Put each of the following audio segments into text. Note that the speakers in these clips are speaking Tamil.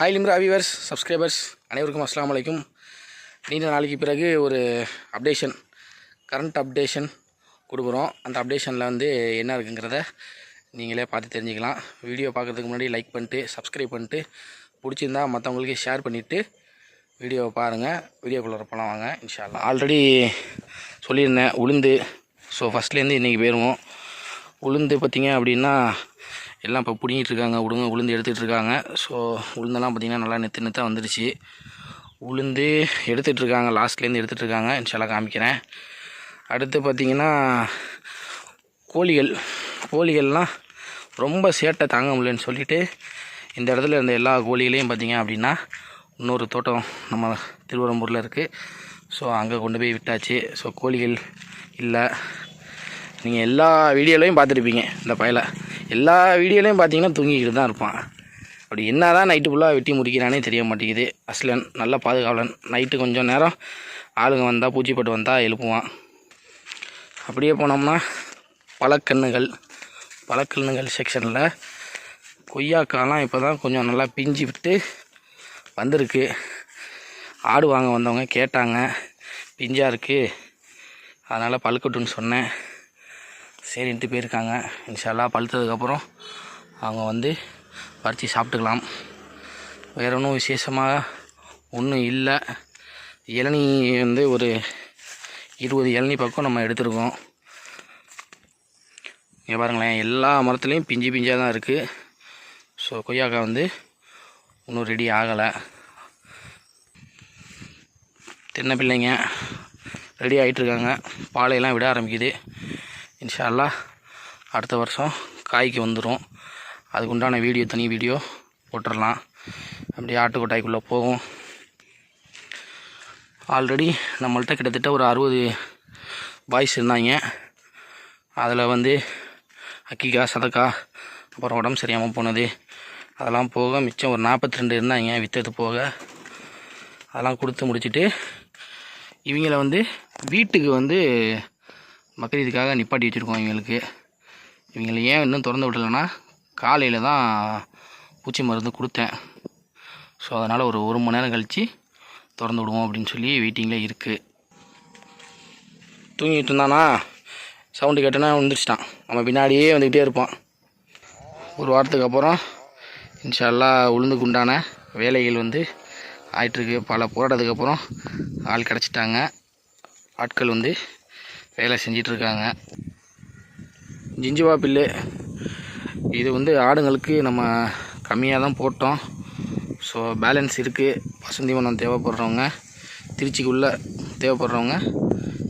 ஹாய் லிம்ரா வியூவர்ஸ் சப்ஸ்கிரைபர்ஸ் அனைவருக்கும் அஸ்லாம் வலைக்கும் நீண்ட நாளைக்கு பிறகு ஒரு அப்டேஷன் கரண்ட் அப்டேஷன் கொடுக்குறோம். அந்த அப்டேஷனில் வந்து என்ன இருக்குங்கிறத நீங்களே பார்த்து தெரிஞ்சுக்கலாம். வீடியோ பார்க்குறதுக்கு முன்னாடி லைக் பண்ணிட்டு சப்ஸ்கிரைப் பண்ணிட்டு பிடிச்சிருந்தா மற்றவங்களுக்கு ஷேர் பண்ணிவிட்டு வீடியோவை பாருங்கள் வீடியோக்குள்ளே போகலாம் வாங்க இன்ஷால்லாம் ஆல்ரெடி சொல்லியிருந்தேன் உளுந்து. ஸோ ஃபஸ்ட்லேருந்து இன்றைக்கி போயிடுவோம் உளுந்து பார்த்தீங்க அப்படின்னா எல்லாம் இப்போ பிடிங்கிட்டு இருக்காங்க உடுங்க உளுந்து எடுத்துகிட்டு இருக்காங்க ஸோ உளுந்தெல்லாம் பார்த்திங்கன்னா நல்லா நெத்து நெத்தாக வந்துடுச்சு உளுந்து எடுத்துகிட்டு இருக்காங்க லாஸ்ட்லேருந்து எடுத்துகிட்டு இருக்காங்க இன்ஷால்லா காமிக்கிறேன். அடுத்து பார்த்திங்கன்னா கோழிகள். கோழிகள்லாம் ரொம்ப சேட்டை தாங்க முடியலன்னு சொல்லிவிட்டு இந்த இடத்துல இருந்த எல்லா கோழிகளையும் பார்த்திங்க அப்படின்னா இன்னொரு தோட்டம் நம்ம திருவரம்பூரில் இருக்குது ஸோ அங்கே கொண்டு போய் விட்டாச்சு. ஸோ கோழிகள் இல்லை. நீங்கள் எல்லா வீடியோலையும் பார்த்துருப்பீங்க இந்த பயலை. எல்லா வீடியோலையும் பார்த்தீங்கன்னா தூங்கிக்கிட்டு தான் இருப்பான். அப்படி என்ன தான் நைட்டு ஃபுல்லாக வெட்டி முடிக்கிறானே தெரிய மாட்டேங்குது. அஸ்லன் நல்ல பாதுகாவலன். நைட்டு கொஞ்சம் நேரம் ஆளுங்க வந்தால் பூச்சிப்பட்டு வந்தால் எழுப்புவான். அப்படியே போனோம்னா பழக்கண்ணுகள் பழக்கண்ணுகள் செக்ஷனில் கொய்யாக்காலாம் இப்போ தான் கொஞ்சம் நல்லா பிஞ்சு விட்டு வந்திருக்கு. ஆடு வாங்க வந்தவங்க கேட்டாங்க பிஞ்சாக இருக்குது அதனால் பழுக்கட்டுன்னு சொன்னேன். சரின்ட்டு போயிருக்காங்க. இன்ஷால்லா பழுத்ததுக்கப்புறம் அவங்க வந்து பறித்து சாப்பிட்டுக்கலாம். வேற ஒன்றும் விசேஷமாக ஒன்றும் இல்லை. இளநீ வந்து ஒரு இருபது இளநீ பக்கம் நம்ம எடுத்திருக்கோம். இங்கே பாருங்களேன் எல்லா மரத்துலேயும் பிஞ்சு பிஞ்சாக தான் இருக்குது ஸோ கொய்யாக்காய் வந்து இன்னும் ரெடி ஆகலை. தென்னை பிள்ளைங்க ரெடி ஆகிட்டுருக்காங்க பாலையெல்லாம் விட ஆரம்பிக்குது. இன்ஷால்லா அடுத்த வருஷம் காய்க்கு வந்துடும் அதுக்கு உண்டான வீடியோ தனி வீடியோ போட்டுடலாம் அப்படியே ஆட்டுக்கொட்டாய்க்குள்ளே போகும். ஆல்ரெடி நம்மள்கிட்ட கிட்டத்தட்ட ஒரு அறுபது பாய்ஸ் இருந்தாங்க. அதில் வந்து அக்கிக்கா சதக்கா அப்புறம் உடம்பு சரியாமல் போனது. அதெல்லாம் போக மிச்சம் ஒரு நாற்பத்தி ரெண்டு இருந்தாங்க விற்றது போக. அதெல்லாம் கொடுத்து முடிச்சுட்டு இவங்கள வந்து வீட்டுக்கு வந்து பக்ரீதுக்காக நிப்பாட்டி வச்சுருக்கோம் இவங்களுக்கு. இவங்களை ஏன் இன்னும் திறந்து விடலைன்னா காலையில் தான் பூச்சி மருந்து கொடுத்தேன். ஸோ அதனால் ஒரு ஒரு மணி நேரம் கழித்து திறந்து விடுவோம் அப்படின்னு சொல்லி வெயிட்டிங்கில் இருக்குது தூங்கிட்டு இருந்தானா சவுண்டு கேட்டோன்னா வந்துருச்சிட்டான் நம்ம பின்னாடியே வந்துக்கிட்டே இருப்பான். ஒரு வாரத்துக்கு அப்புறம் இன்ஷால்லா உளுந்துக்கு உண்டான வேலைகள் வந்து ஆயிட்டுருக்கு. பல போராட்டத்துக்கு அப்புறம் ஆள் கிடச்சிட்டாங்க. ஆட்கள் வந்து வேலை செஞ்சிட்ருக்காங்க. ஜிஞ்சுவா பில்லு. இது வந்து ஆடுங்களுக்கு நம்ம கம்மியாக தான் போட்டோம் ஸோ பேலன்ஸ் இருக்குது பசுந்தீவனம் தேவைப்படுறவங்க திருச்சிக்குள்ளே தேவைப்படுறவங்க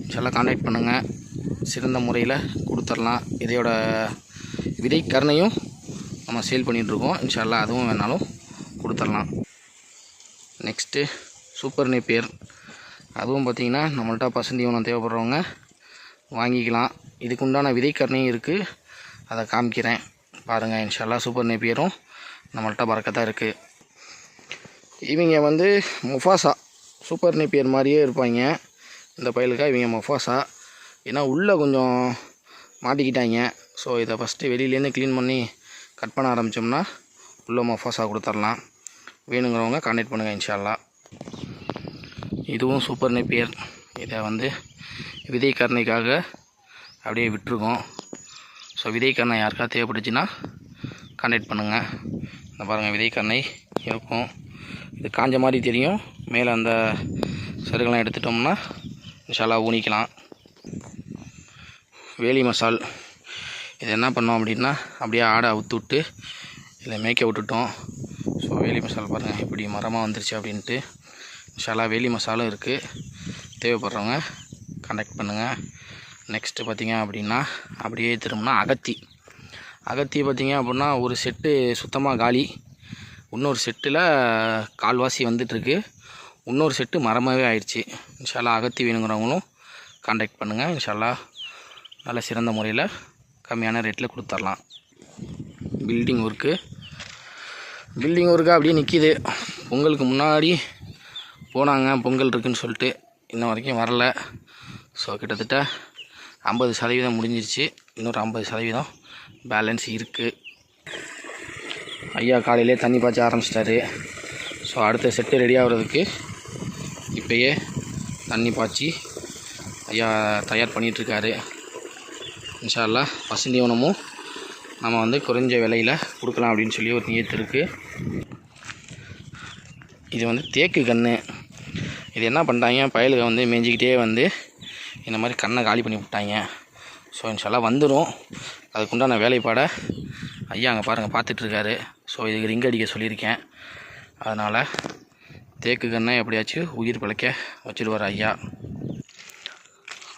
இன்ஷால்லா கான்டாக்ட் பண்ணுங்கள் சிறந்த முறையில் கொடுத்துர்லாம் இதையோட விதை கருணையும் நம்ம சேல் பண்ணிகிட்ருக்கோம் இன்ஷால்லாம் அதுவும் வேணாலும் கொடுத்துர்லாம் நெக்ஸ்ட்டு சூப்பர் நேப்பியர் அதுவும் பார்த்திங்கன்னா நம்மள்ட்ட பசந்தீவனம் தேவைப்படுறவங்க வாங்கிக்கலாம். இதுக்கு உண்டான விதைக்கரணையும் இருக்குது அதை காமிக்கிறேன். பாருங்கள் இன்ஷால்லா சூப்பர் நேப்பியரும் நம்மள்ட்ட பறக்கத்தான் இருக்குது இவங்க வந்து முஃபாசா. சூப்பர் நேப்பியர் மாதிரியே இருப்பாங்க. இந்த பயலுக்காக இவங்க முஃபாசா. ஏன்னா உள்ளே கொஞ்சம் மாட்டிக்கிட்டாங்க. ஸோ இதை ஃபஸ்ட்டு வெளியிலேருந்து க்ளீன் பண்ணி கட் பண்ண ஆரம்பித்தோம்னா உள்ளே மொஃபாசா கொடுத்துர்லாம். வேணுங்கிறவங்க கான்டாக்ட் பண்ணுங்கள் இன்ஷால்லா. இதுவும் சூப்பர் நெப்பியர் இதை வந்து விதை அப்படியே விட்டுருக்கோம். ஸோ விதை கருணை யாருக்கா தேவைப்பட்டுச்சுன்னா கான்டாக்ட் பண்ணுங்கள் இந்த பாருங்கள் விதை கருணை இருக்கும். இது காஞ்ச மாதிரி தெரியும். மேலே அந்த சருகெல்லாம் எடுத்துட்டோம்னா இன்ஷால்லா ஊனிக்கலாம். வேலி மசால். இது என்ன பண்ணோம் அப்படின்னா அப்படியே ஆடை அவுத்து விட்டு இதில் மேய்க்க விட்டுட்டோம். ஸோ வேலி மசால் பாருங்கள் இப்படி மரமாக வந்துருச்சு அப்படின்ட்டு. இன்ஷால்லா வேலி மசாலும் இருக்குது தேவைப்படுறவங்க கான்டாக்ட் பண்ணுங்கள் நெக்ஸ்ட்டு பார்த்திங்க அப்படின்னா அப்படியே திரும்பினா அகத்தி. அகத்தி பார்த்தீங்க அப்படின்னா ஒரு செட்டு சுத்தமாக காலி. இன்னொரு செட்டில் கால்வாசி வந்துட்டுருக்கு. இன்னொரு செட்டு மரமாகவே ஆயிடுச்சு. இன்ஷால்லா அகத்தி வேணுங்கிறவங்களும் கான்டாக்ட் பண்ணுங்கள் இன்ஷால்லா நல்ல சிறந்த முறையில் கம்மியான ரேட்டில் கொடுத்துர்லாம். பில்டிங் ஒர்க்கு பில்டிங் ஒர்க்கு அப்படியே நிற்கிது பொங்கலுக்கு முன்னாடி போனாங்க பொங்கல் இருக்குதுன்னு சொல்லிட்டு இன்ன வரைக்கும் வரல. ஸோ கிட்டத்தட்ட ஐம்பது சதவீதம் முடிஞ்சிருச்சு. இன்னொரு ஐம்பது சதவீதம் பேலன்ஸ் இருக்குது ஐயா காலையிலே தண்ணி பாய்ச்ச ஆரம்பிச்சிட்டாரு. ஸோ அடுத்த செட்டு ரெடி ஆகிறதுக்கு இப்போயே தண்ணி பாய்ச்சி ஐயா தயார் பண்ணிகிட்ருக்காரு இன்ஷா அல்லாஹ் பசுந்தீவனமும் நம்ம வந்து குறைஞ்ச விலையில் கொடுக்கலாம் அப்படின்னு சொல்லி ஒரு நியத்து இருக்குது இது வந்து தேக்கு கன்று இது என்ன பண்ணுறாங்க பயலுக வந்து மேய்ஞ்சிக்கிட்டே வந்து இந்த மாதிரி கண்ணை காலி பண்ணி விட்டாங்க. ஸோ இன்ஷால்லாம் வந்துடும் அதுக்குண்டான வேலைப்பாடை ஐயா அங்கே பாருங்கள் பார்த்துட்ருக்காரு. ஸோ இதுக்கு ரிங் அடிக்க சொல்லியிருக்கேன். அதனால் தேக்கு கண்ணை எப்படியாச்சும் உயிர் பிழைக்க வச்சுடுவார் ஐயா.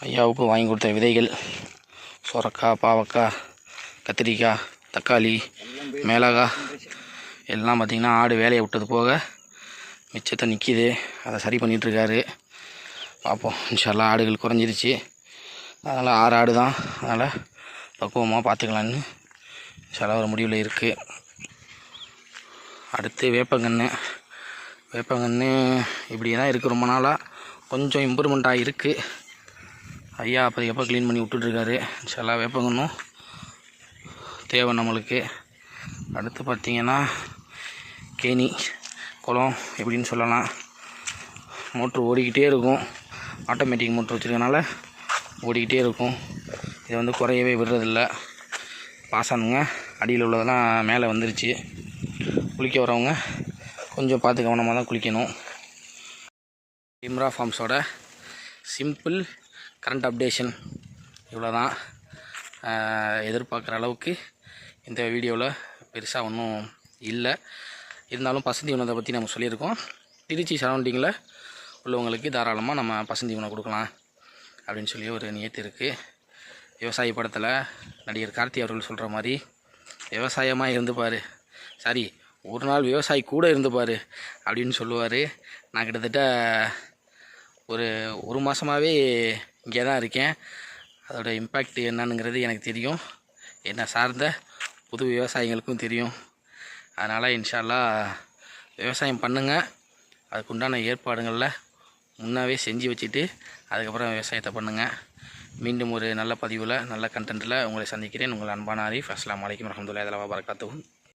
ஐயாவுக்கு வாங்கி கொடுத்த விதைகள் சொரக்காய் பாவக்காய் கத்திரிக்காய் தக்காளி மிளகாய் எல்லாம் பார்த்திங்கன்னா ஆடு வேலையை விட்டது போக மிச்சத்தை நிற்கிது அதை சரி பண்ணிகிட்ருக்காரு பார்ப்போம். இன்ஷால்லாம் ஆடுகள் குறைஞ்சிருச்சு. அதனால் ஆறு ஆடு தான். அதனால் பக்குவமாக பார்த்துக்கலான்னு இன்ஷால்லா ஒரு முடிவில் இருக்குது அடுத்து வேப்பங்கன்று வேப்பங்கன்று இப்படி தான் இருக்குது ரொம்ப நாளாக கொஞ்சம் இம்ப்ரூவ்மெண்ட்டாக இருக்குது ஐயா அப்போ எப்போ க்ளீன் பண்ணி விட்டுட்ருக்காரு இன்ஷால்லா வேப்பங்கன்னும் தேவை நம்மளுக்கு. அடுத்து பார்த்திங்கன்னா கேணி குளம் எப்படின்னு சொல்லலாம். மோட்ரு ஓடிக்கிட்டே இருக்கும். ஆட்டோமேட்டிக் மோட்ரு வச்சுருக்கனால ஓடிக்கிட்டே இருக்கும். இது வந்து குறையவே விடுறதில்ல. பாசானுங்க அடியில் உள்ளதெல்லாம் மேலே வந்துருச்சு. குளிக்க வரவங்க கொஞ்சம் பார்த்து கவனமாக தான் குளிக்கணும். இம்ரா ஃபார்ம்ஸோட சிம்பிள் கரண்ட் அப்டேஷன் இவ்வளோ தான் எதிர்பார்க்குற அளவுக்கு இந்த வீடியோவில் பெருசாக ஒன்றும் இல்லை. இருந்தாலும் பசுந்தீவனத்தை பற்றி நம்ம சொல்லியிருக்கோம். திருச்சி சரௌண்டிங்கில் உள்ளவங்களுக்கு தாராளமாக நம்ம பசுந்தீவனம் கொடுக்கலாம் அப்படின்னு சொல்லி ஒரு நியத்து இருக்குது விவசாய படத்தில் நடிகர் கார்த்தி அவர்கள் சொல்கிற மாதிரி விவசாயமாக இருந்துப்பார் சாரி ஒரு நாள் விவசாயி கூட இருந்துப்பார் அப்படின்னு சொல்லுவார். நான் கிட்டத்தட்ட ஒரு ஒரு மாதமாகவே இங்கே தான் இருக்கேன். அதோட இம்பேக்ட் என்னன்னுங்கிறது எனக்கு தெரியும். என்னை சார்ந்த புது விவசாயிகளுக்கும் தெரியும். அதனால் இன்ஷால்லா விவசாயம் பண்ணுங்கள் அதுக்குண்டான ஏற்பாடுகளில் முன்னாவே செஞ்சு வச்சுட்டு அதுக்கப்புறம் விவசாயத்தை பண்ணுங்கள் மீண்டும் ஒரு நல்ல பதிவில் நல்ல கண்டென்ட்டில் உங்களை சந்திக்கிறேன். உங்கள் அன்பான ஆரிஃப். அஸ்லாம் வலைக்கம் வரமத்துல்லாஹி வரகாத்துஹு